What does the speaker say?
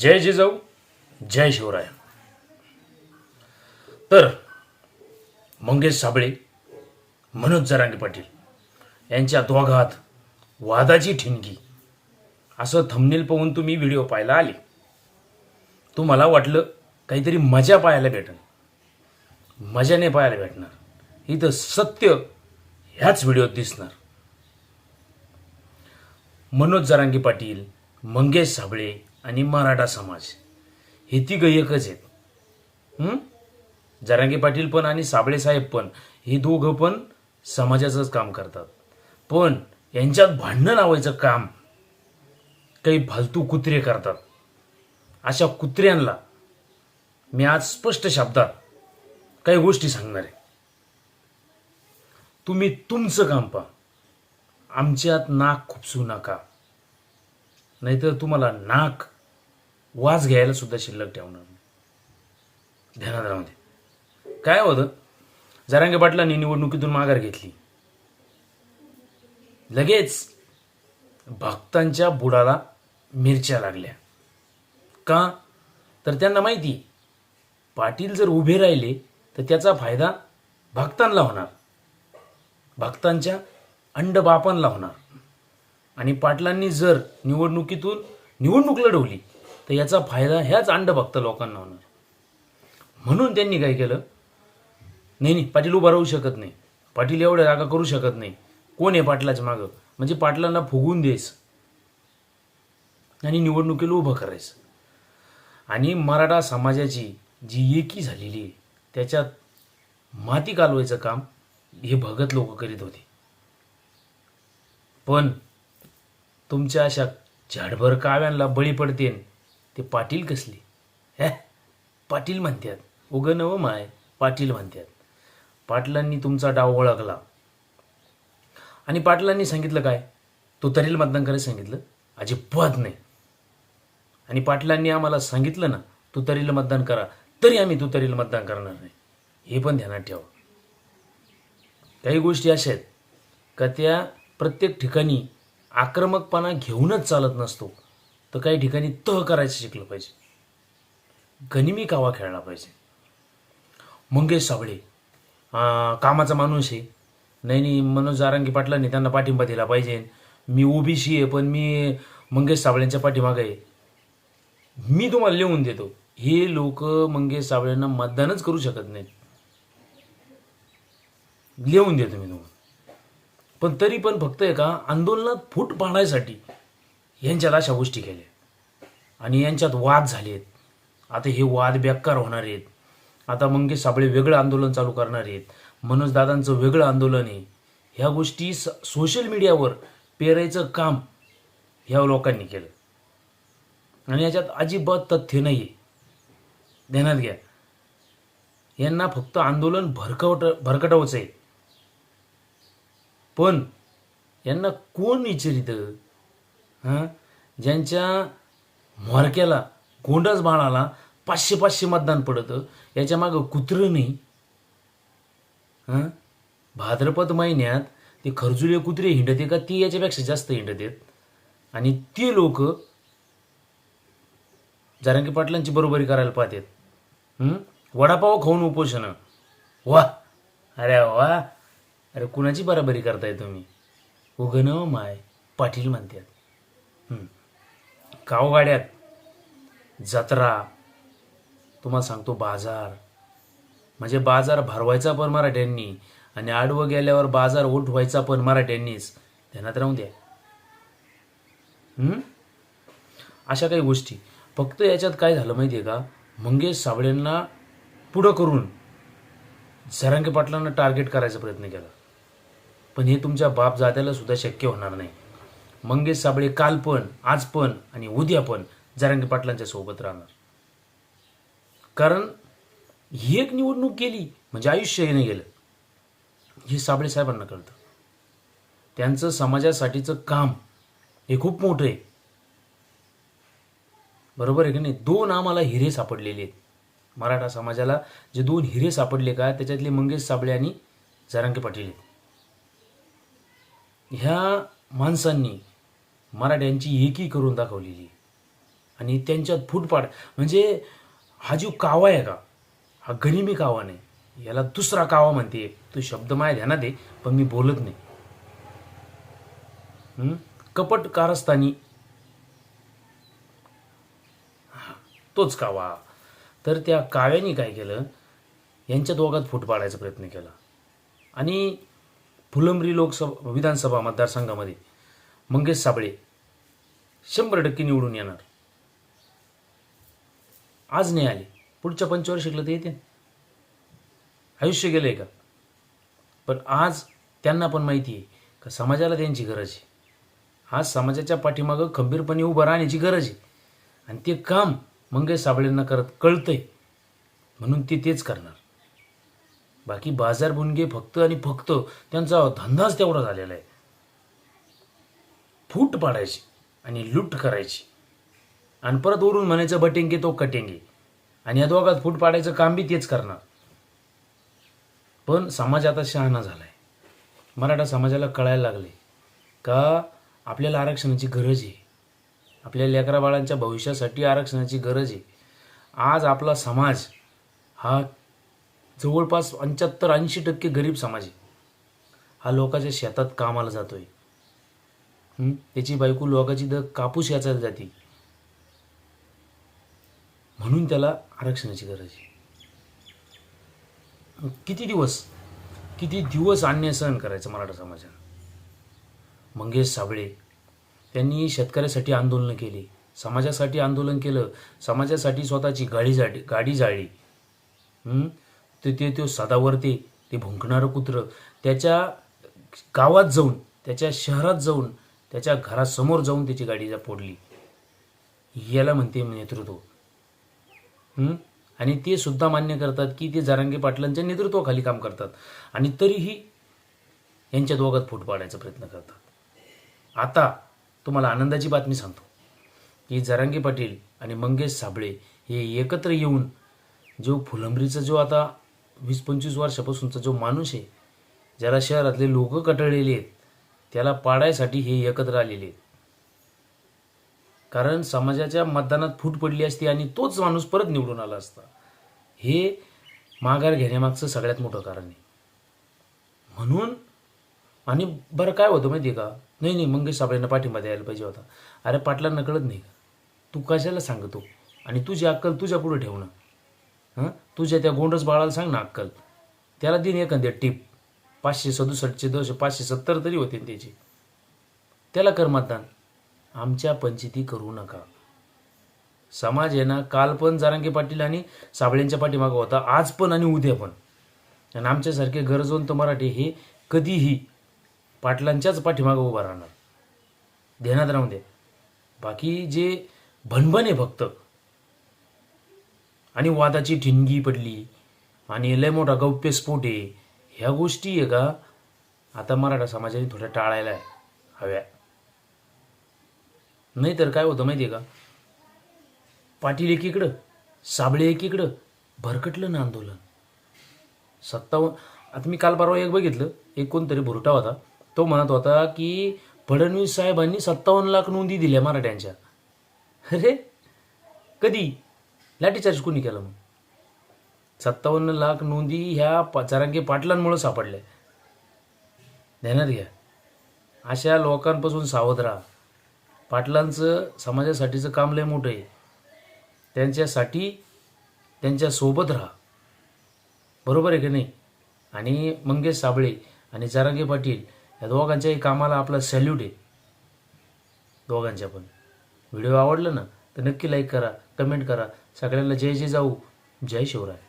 जय जिजाऊ जय शिवराय. तर मंगेश साबळे मनोज जरांगे पाटील यांच्या दोघात वादाची ठिणगी. असं थंबनेल पाहून तुम्ही व्हिडिओ पाहायला आले. तुम्हाला वाटलं काहीतरी मजा पाहायला भेटल मजा नाही पाहायला भेटणार. इथं सत्य ह्याच व्हिडिओत दिसणार. मनोज जरांगे पाटील मंगेश साबळे आणि मराठा समाज. हे ती एकच आहेत. जरांगे पाटील पण आणि साबळे साहेब पण हे दोघं पण समाजाचंच काम करतात. पण यांच्यात भांडणं लावायचं काम काही फालतू कुत्रे करतात. अशा कुत्र्यांना मी आज स्पष्ट शब्दात काही गोष्टी सांगणार आहे. तुम्ही तुमचं काम पहा. आमच्यात नाक खुपसू नका. नाहीतर तुम्हाला नाक वास घ्यायला सुद्धा शिल्लक ठेवणार. नाही ध्यानात काय होतं? जरांगे पाटलांनी निवडणुकीतून माघार घेतली. लगेच भक्तांच्या बुडाला मिरच्या लागल्या. का? तर त्यांना माहिती पाटील जर उभे राहिले तर त्याचा फायदा भक्तांना होणार. भक्तांच्या अंडबापांना होणार. आणि पाटलांनी जर निवडणुकीतून निवडणूक लढवली तर याचा फायदा ह्याच अंडभक्त लोकांना होणार. म्हणून त्यांनी काय केलं? नाही नाही पाटील उभा राहू शकत नाही. पाटील एवढ्या जागा करू शकत नाही. कोण आहे पाटलाच्या मागं? म्हणजे पाटलांना फुगून द्यायचं आणि निवडणुकीला उभं करायचं. आणि मराठा समाजाची जी एकी झालेली आहे त्याच्यात माती कालवायचं काम हे भगत लोक करीत होते. पण तुमच्या अशा झाडभर काव्यांना बळी पडते ते पाटील कसली? हे? पाटील म्हणतात उगं नव माय पाटील म्हणतात पाटलांनी तुमचा डाव ओळखला. आणि पाटलांनी सांगितलं काय? तू तरील मतदान करायला सांगितलं? अजिबात नाही. आणि पाटलांनी आम्हाला सांगितलं ना तू तरील मतदान करा तरी आम्ही तू तरील मतदान करणार नाही. हे पण ध्यानात ठेवा. काही गोष्टी अशा आहेत. का त्या प्रत्येक ठिकाणी आक्रमकपणा घेऊनच चालत नसतो तर काही ठिकाणी तह करायचं शिकलं पाहिजे. गनिमी कावा खेळला पाहिजे. मंगेश साबळे कामाचा माणूस आहे. नाही नाही मनोज जारांगी पाटलांनी त्यांना पाठिंबा दिला पाहिजे. मी ओबीसी आहे पण मी मंगेश साबळेंच्या पाठीमागे आहे. मी तुम्हाला लिहून देतो हे लोक मंगेश साबळेंना मतदानच करू शकत नाहीत. लिहून देतो मी तुम्हाला. पण तरी पण फक्त आहे का आंदोलनात फूट पाडायसाठी यांच्यात अशा गोष्टी केल्या. आणि यांच्यात वाद झाले आहेत. आता हे वाद बेकार होणार आहेत. आता मंगेश साबळे वेगळं आंदोलन चालू करणार आहेत. मनोजदादांचं वेगळं आंदोलन आहे. ह्या गोष्टी स सोशल मीडियावर पेरायचं काम ह्या लोकांनी केलं. आणि याच्यात अजिबात तथ्य नाही आहे ध्यानात घ्या. यांना फक्त आंदोलन भरकवट भरकटवायचं आहे पण यांना कोण विचारितं? हां? ज्यांच्या म्होरक्याला गोंडस बाळाला पाचशे पाचशे मतदान पडतं याच्या मागं कुत्रं नाही. हां? भाद्रपद महिन्यात ते खरजुले कुत्रे हिंडते का? ती याच्यापेक्षा जास्त हिंडत आहेत. आणि ते लोक जारंगी पाटलांची बरोबरी करायला पाहतात. वडापाव खाऊन उपोषण. वा अरे वा! अरे कुणाची बराबरी करताय तुम्ही? उगन माय पाटील म्हणतात. गावगाड्यात जत्रा. तुम्हाला सांगतो बाजार. म्हणजे बाजार भरवायचा पण मराठ्यांनी आणि आडवं गेल्यावर बाजार उठवायचा पण मराठ्यांनीच. ध्यानात राहून द्या. अशा काही गोष्टी. फक्त याच्यात काय झालं माहिती आहे का? मंगेश साबळेंना पुढं करून झरंगे पाटलांना टार्गेट करायचा प्रयत्न केला. पण हे तुमच्या बापजाद्याला सुद्धा शक्य होणार नाही. मंगेश साबळे काल पण आज पण आणि उद्या पण जरांगे पाटलांच्या सोबत राहणार. कारण ही एक निवडणूक गेली म्हणजे आयुष्य येणं गेलं. हे साबळे साहेबांना कळतं. त्यांचं समाजासाठीचं काम हे खूप मोठं आहे. बरोबर आहे की नाही? दोन आम्हाला हिरे सापडलेले आहेत. मराठा समाजाला जे दोन हिरे सापडले का त्याच्यातले मंगेश साबळे आणि जरांगे पाटील आहेत. ह्या माणसांनी मराठ्यांची एकी करून दाखवलेली. आणि त्यांच्यात फुटपाट म्हणजे हा जो कावा आहे का हा गनिमी कावा नाही. याला दुसरा कावा म्हणते. तो शब्द माझ्या ध्यानात आहे पण मी बोलत नाही. कपट कारस्थानी. हा, तोच कावा. तर त्या काव्याने काय केलं? यांच्या दोघात फूट पाडायचा प्रयत्न केला. आणि फुलंब्री लोकसभा विधानसभा मतदारसंघामध्ये मंगेश साबळे शंभर टक्के निवडून येणार. आज नाही आले. पुढच्या पंचवर्षिकला ते येते आयुष्य गेलंय का? पण आज त्यांना पण माहिती आहे का समाजाला त्यांची गरज आहे. आज समाजाच्या पाठीमागं खंबीरपणे उभं राहण्याची गरज आहे. आणि ते काम मंगेश साबळेंना करत कळतंय. म्हणून ते तेच करणार. बाकी बाजार बुनगे फक्त आणि फक्त त्यांचा धंदाच तेवढा झालेला आहे. फूट पाडायची आणि लूट करायची. आणि परत वरून म्हणायचं बटेंगे तो कटेंगे. आणि या दोघात फूट पाडायचं काम बी तेच करणार. पण समाज आता शहाणा झालाय. मराठा समाजाला कळायला लागले का आपल्याला आरक्षणाची गरज आहे. आपल्या लेकरा बाळांच्या भविष्यासाठी आरक्षणाची गरज आहे. आज आपला समाज हा जवळपास पंच्याहत्तर ऐंशी टक्के गरीब समाज आहे. हा लोकांच्या शेतात कामाला जातो आहे त्याची बायको लोकाची द कापूस याचायला जाते. म्हणून त्याला आरक्षणाची गरज आहे. किती दिवस किती दिवस अन्याय सहन करायचं मराठा समाजानं? मंगेश साबळे त्यांनी शेतकऱ्यासाठी आंदोलनं केली. समाजासाठी आंदोलन केलं. समाजासाठी स्वतःची गाडी जाडी गाडी जाळली. ते ते तो सदावरते ते भुंकणारं कुत्रं त्याच्या गावात जाऊन त्याच्या शहरात जाऊन त्याच्या घरासमोर जाऊन त्याची गाडी जा फोडली. याला म्हणते नेतृत्व. आणि ते सुद्धा मान्य करतात की ते जारांगे पाटलांच्या नेतृत्वाखाली काम करतात. आणि तरीही यांच्या दोघात फूट पाडायचा प्रयत्न करतात. आता तुम्हाला आनंदाची बातमी सांगतो. की जरांगे पाटील आणि मंगेश साबळे हे एकत्र येऊन जो फुलंबरीचा जो आता वीस पंचवीस वर्षापासूनचा जो माणूस आहे ज्याला शहरातले लोक कटळलेले आहेत त्याला पाडायसाठी हे एकत्र आलेले आहेत. कारण समाजाच्या मतदानात फूट पडली असती आणि तोच माणूस परत निवडून आला असता. हे माघार घेण्यामागचं सगळ्यात मोठं कारण आहे. म्हणून आणि बरं काय होतं माहिती आहे का? नाही नाही मंगेश साबळेंना पाठिंबा द्यायला पाहिजे होता. अरे पाटलांना कळत नाही का? तू कशाला सांगतो? आणि तुझी अक्कल तुझ्या पुढे ठेवणं. हां? तुझ्या त्या गोंडस बाळाला सांग ना अक्कल. त्याला दिन एखाद्या टिप. पाचशे सदुसष्टचे दोनशे पाचशे सत्तर तरी होते ना त्याचे. त्याला कर मतदान. आमच्या पंचायती करू नका. समाज आहे ना काल पण जारांगे पाटील आणि साबळेंच्या पाठीमागं होता आज पण आणि उद्या पण. आणि आमच्यासारखे गरजवंत मराठी हे कधीही पाटलांच्याच पाठीमागं उभा राहणार. ध्यानात राहून दे. बाकी जे भनभन आहे फक्त आणि वादाची ठिणगी पडली. आणि लय मोठा गौप्यस्फोट आहे. ह्या गोष्टी आहे का? आता मराठा समाजाने थोड्या टाळायला हव्या. नाही तर काय होतं माहिती आहे का? पाटील एकीकडं साबळे एकीकडं भरकटलं ना आंदोलन. सत्तावन्न आता मी काल परवा एक बघितलं एक कोणतरी भुरटा होता. तो म्हणत होता की फडणवीस साहेबांनी सत्तावन्न लाख नोंदी दिल्या मराठ्यांच्या. अरे कधी? लाठीचार्ज कोणी केला मग? सत्तावन्न लाख नोंदी ह्या प- पाटलांमुळं पाटलांमुळे सापडल्या ध्यानात घ्या. अशा लोकांपासून सावध राहा. पाटलांचं समाजासाठीचं काम लय मोठं आहे. त्यांच्यासाठी त्यांच्यासोबत राहा. बरोबर आहे की नाही? आणि मंगेश साबळे आणि जारांगे पाटील या दोघांच्याही कामाला आपला सॅल्यूट आहे. दोघांच्या पण. व्हिडिओ आवडला ना तर नक्की लाईक करा. कमेंट करा. सगळ्यांना जय जय जाऊ. जय शिवराय.